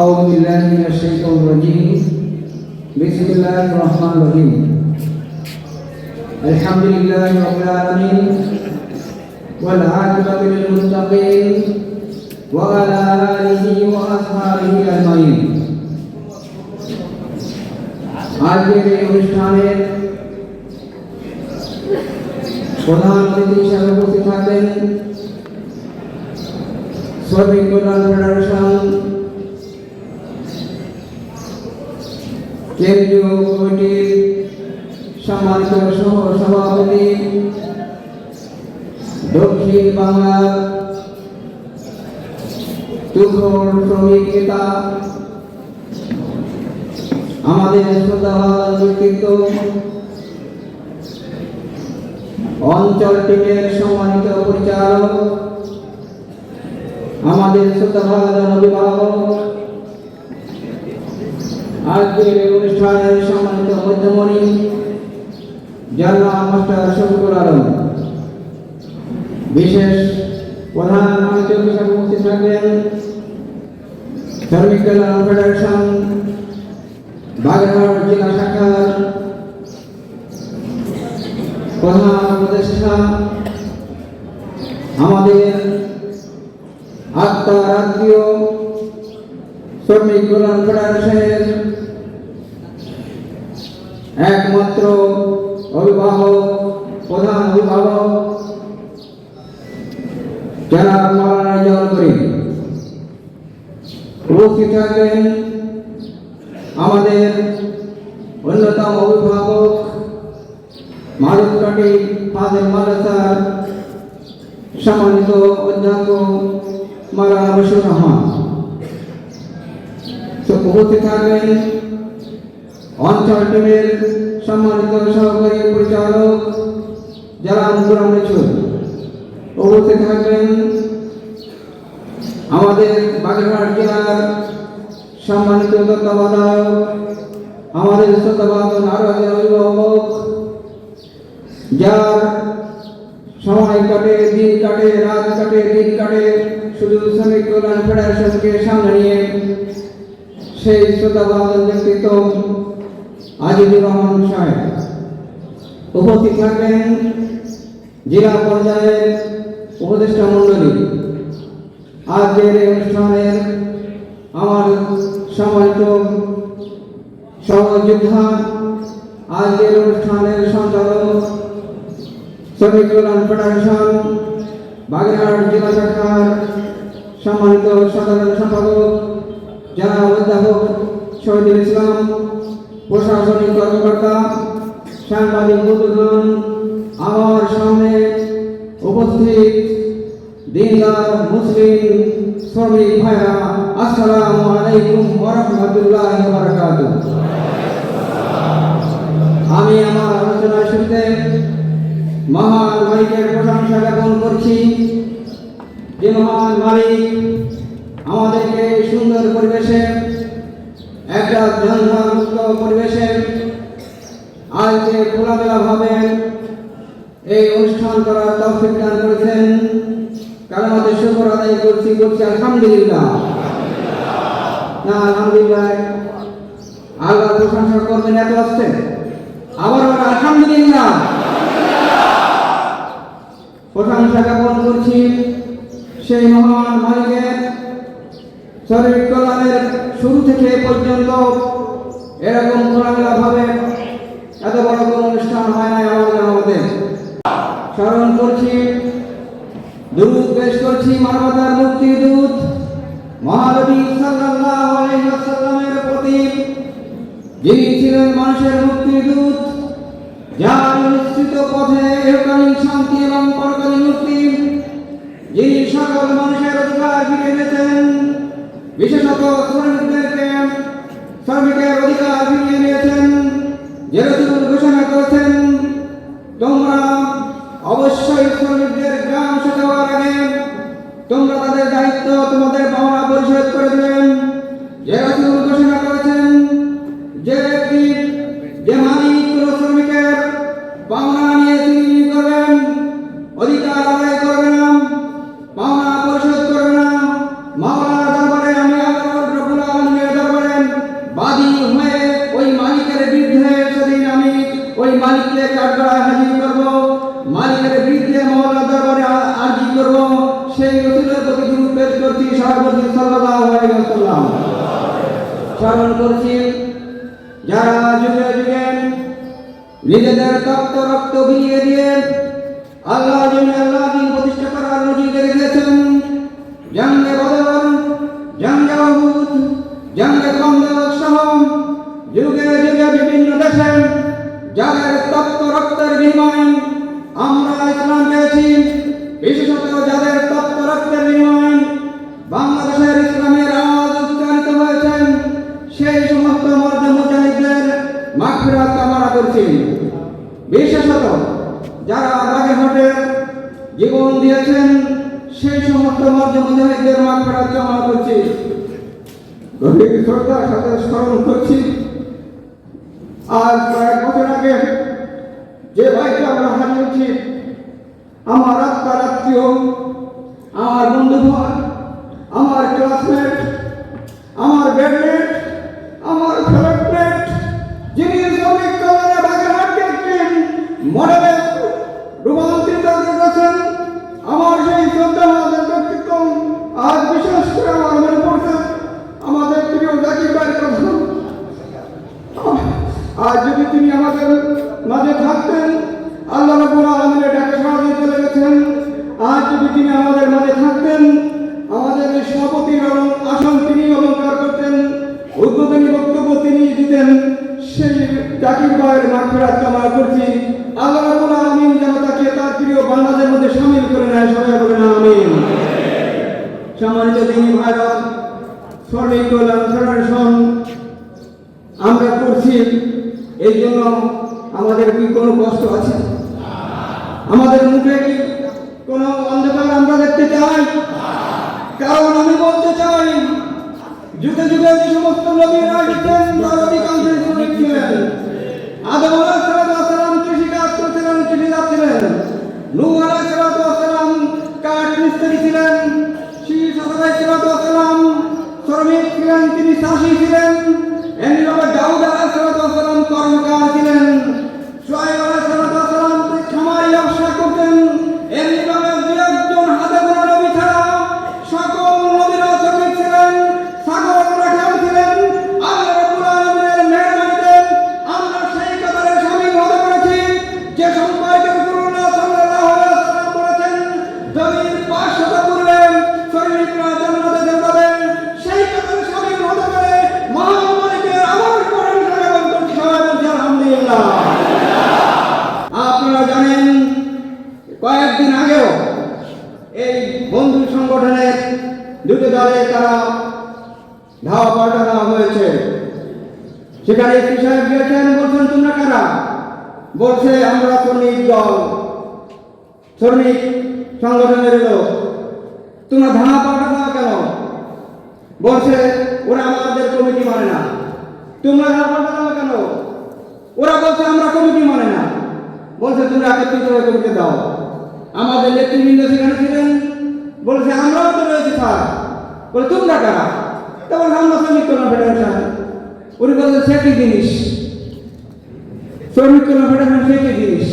أعوذ بالله من الشيطان الرجيم بسم الله الرحمن الرحيم الحمد لله رب العالمين والعاقبة للمتقين وعلى آله وأصحابه أجمعين আজকের এই অনুষ্ঠানের প্রধান অতিথি হিসাবে উপস্থিত থাকবেন শ্রমিক কল্যাণ ফেডারেশন কেন্দ্রীয় কমিটির সম্মানিত সহ দক্ষিণ বাংলার তুখর শ্রমিক নেতা, আমাদের শ্রদ্ধাভাজন ব্যক্তিত্ব অঞ্চল টিমের সম্মানিত পরিচালক, আমাদের শ্রদ্ধাভাজন অভিভাবক আজকের এই অনুষ্ঠানের সম্মানিত মধ্যমণি জানা মাস্টার শফিকুল আলম। বিশেষ প্রধান আলোচক হিসাবে উপস্থিত থাকবেন শ্রমিক কল্যাণ ফেডারেশন, বাগেরহাট জেলা শাখার প্রধান উপদেষ্টা, আমাদের আত্মার আত্মীয় শ্রমিক কল্যাণ ফেডারেশনের একমাত্র অভিভাবক, প্রধান অভিভাবক যারা মাওলানা জল করি উপস্থিত থাকবেন আমাদের অন্যতম অভিভাবক মারুকাটি ফাজেল মাদ্রাসার সম্মানিত অধ্যক্ষ মাওলানা বশির রহমান। তো উপস্থিত থাকবেন। অঞ্চল টিমের সম্মানিত সহকারী পরিচালক যারা আন্দোলন মেচুর উপস্থিত থাকবেন। আমাদের বাগেরহাট জেলার সম্মানিত তত্ত্বাবধায়ক, আমাদের তত্ত্বাবধান আরও অভিভাবক, যার সময় কাটে, দিন কাটে, রাত কাটে, দিন কাটে, শুধু শ্রমিক কল্যাণ ফেডারেশনকে সামনে নিয়ে সেই শ্রদ্ধাভাজন ব্যক্তিত্ব আজিজুর রহমান সাহেব উপস্থিত থাকবেন জেলা পর্যায়ের উপদেষ্টা মণ্ডলী। আজকের এই অনুষ্ঠানের আমার সম্মানিত সহযোদ্ধা, আজকের অনুষ্ঠানের সঞ্চালক শ্রমিক কল্যাণ ফেডারেশন, বাগেরহাট জেলা শাখার সম্মানিত সাধারণ সম্পাদক যারা অধ্যাপক শহীদুল ইসলাম প্রশাসনিক কর্মকর্তা, সাংবাদিক বন্ধুগণ, আমার সামনে উপস্থিত দিনদার মুসলিম শ্রমিক ভাইরা, আসসালামু আলাইকুম ওরহমতুল্লাহ বারাকাতুহ আমি আমার আলোচনার শুরুতে মহান মালিকের প্রশংসা জ্ঞাপন করছি যে মহান মালিক আমাদেরকে সুন্দর পরিবেশে একটা ঝঞ্ঝামুক্ত পরিবেশে আজকে খোলামেলা ভাবে এই অনুষ্ঠান করার তৌফিক দান করেছেন। কারণ আমাদের শুকর আদায় করছি করছি আলহামদুলিল্লাহ। না, আলহামদুলিল্লাহ, আল্লাহ প্রশংসা করবেন, এত আবার আবার আলহামদুলিল্লাহ। প্রশংসা জ্ঞাপন করছি সেই মহান মালিকের শরীর কল্যাণের শুরু থেকে পর্যন্ত এরকম খোলামেলা ভাবে এত বড় কোনো অনুষ্ঠান হয় নাই জানা মতে স্মরণ করছি দুরুদ পেশ করছি মানবতার মুক্তি দূত মহানবী সাল্লাল্লাহু আলাইহি ওয়াসাল্লামের প্রতি যিনি ছিলেন মানুষের মুক্তি দূত যার নিশ্চিত পথে ইহকালীন শান্তি এবং পরকালীন মুক্তি, যিনি সকল মানুষের অধিকার ফিরে এনেছেন বিশেষত শ্রমিকদেরকে শ্রমিকের অধিকার ফিরিয়ে নিয়েছেন যে রসুল ঘোষণা করেছেন, তোমরা অবশ্যই শ্রমিকদের গ্রাম দেওয়ার আগে তোমরা তাদের দায়িত্ব তোমাদের পাওনা পরিশোধ করে দেবেন। যে রসুল ঘোষণা করেছেন যে ব্যক্তি, যে মালিক শ্রমিকের পাওনা নিয়ে তিনি করবেন, অধিকার আদায় ওয়াসাল্লাম। স্মরণ করছি, যারা যুগে যুগে নিজেদের তপ্ত রক্ত বিলিয়ে দিয়ে আল্লাহ জন্য আল্লাহ দিন প্রতিষ্ঠা করার নজির রেখেছেন জঙ্গে বদর জঙ্গে অহুদ জঙ্গে খন্দক সহ যুগে যুগে বিভিন্ন দেশে যাদের তপ্ত রক্তের বিনিময়ে বিশেষত যারা বাগেরহাটে জীবন দিয়েছেন, সেই সমস্ত মর্দে মুজাহিদদের মাগফিরাত কামনা করছি। গভীর শ্রদ্ধার সাথে স্মরণ করছি। আজ কয়েক বছর আগে যে ভাইকে আমরা হারিয়েছি, আমার আত্মার আত্মীয়, আমার বন্ধু ভাইয়ের মাগফিরাত কামনা করছি। আল্লাহ রাব্বুল আলামিন যেন তাকে তার প্রিয় বান্দাদের মধ্যে শামিল করে নেয়, সবাই বলেন আমিন। সম্মানিত দিনী ভাইরা কল্যাণ আমরা করছি, এই জন্য আমাদের কি কোনো কষ্ট আছে? আমাদের মুখে কি কোনো অন্ধকার আমরা দেখতে চাই? কারণ আমি বলতে চাই, যুগে যুগে যে সমস্ত শ্রমিক ছিলেন তিনি চাষী ছিলেন এমনিভাবে দাউদ কয়েকদিন আগেও এই বন্ধু সংগঠনের দুটো দলে তারা ধাওয়া পাল্টানো হয়েছে। সেখানে সাহেব গিয়েছেন, বলছেন, তোমরা কারা? বলছে, আমরা শ্রমিক দল। শ্রমিক সংগঠনের লোক। তোমরা ধাওয়া পাল্টা পাল্টানো কেন? বলছে, ওরা আমাদের কমিটি মানে না। তোমরা ধাওয়া পাল্টানো কেন? ওরা বলছে, আমরা কমিটি মানে না। বলছে, তোমরা একত্রিত কমিটি দাও। আমাদের নেতৃবৃন্দ সেখানে ছিলেন। বলছে, আমরাও তো রয়েছি, স্যার। বলে, তোমরা কারা? তা বলছে আমরা শ্রমিক ফেডারেশন উনি সে কি জিনিস? শ্রমিক কল্যাণ ফেডারেশন সে কি জিনিস?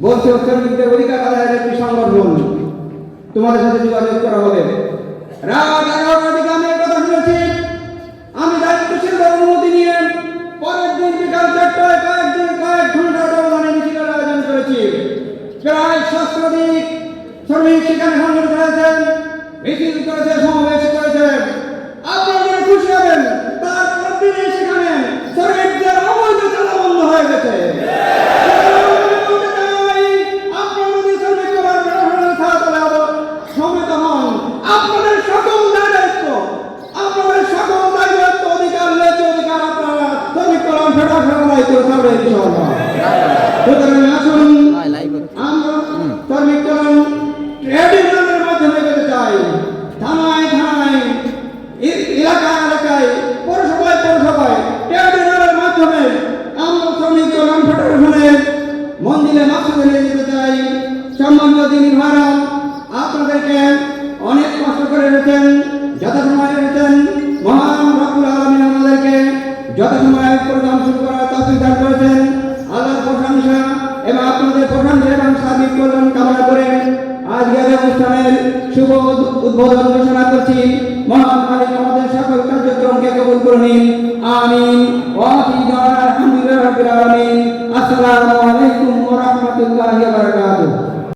বলছে, শ্রমিকদের অধিকার আদায়ের একটি সংগঠন। তোমাদের সাথে যোগাযোগ করা হবে। রাত সহস্রাধিক শ্রমিক মাসুদ নিয়ে যেতে চাই। সম্মানিত দিনী ভাড়া আপনাদেরকে অনেক কষ্ট করে রেখেছেন যথাসময় রেখেছেন, মহান রব্বুল আলমিন আমাদেরকে যথাসময় প্রোগ্রাম শুরু করার তফিক দান করেছেন। আল্লাহর প্রশংসা এবং আপনাদের প্রশংসা এবং সার্বিক কল্যাণ কামনা করে আজকের অনুষ্ঠানের শুভ উদ্বোধন ঘোষণা করছি। মহান মালিক আমাদের সকল কার্যক্রমকে কবুল করে নিন। আমিন। ওয়াফি দাওয়ানা আলহামদুলিল্লাহি রাব্বিল আসসালামু আলাইকুম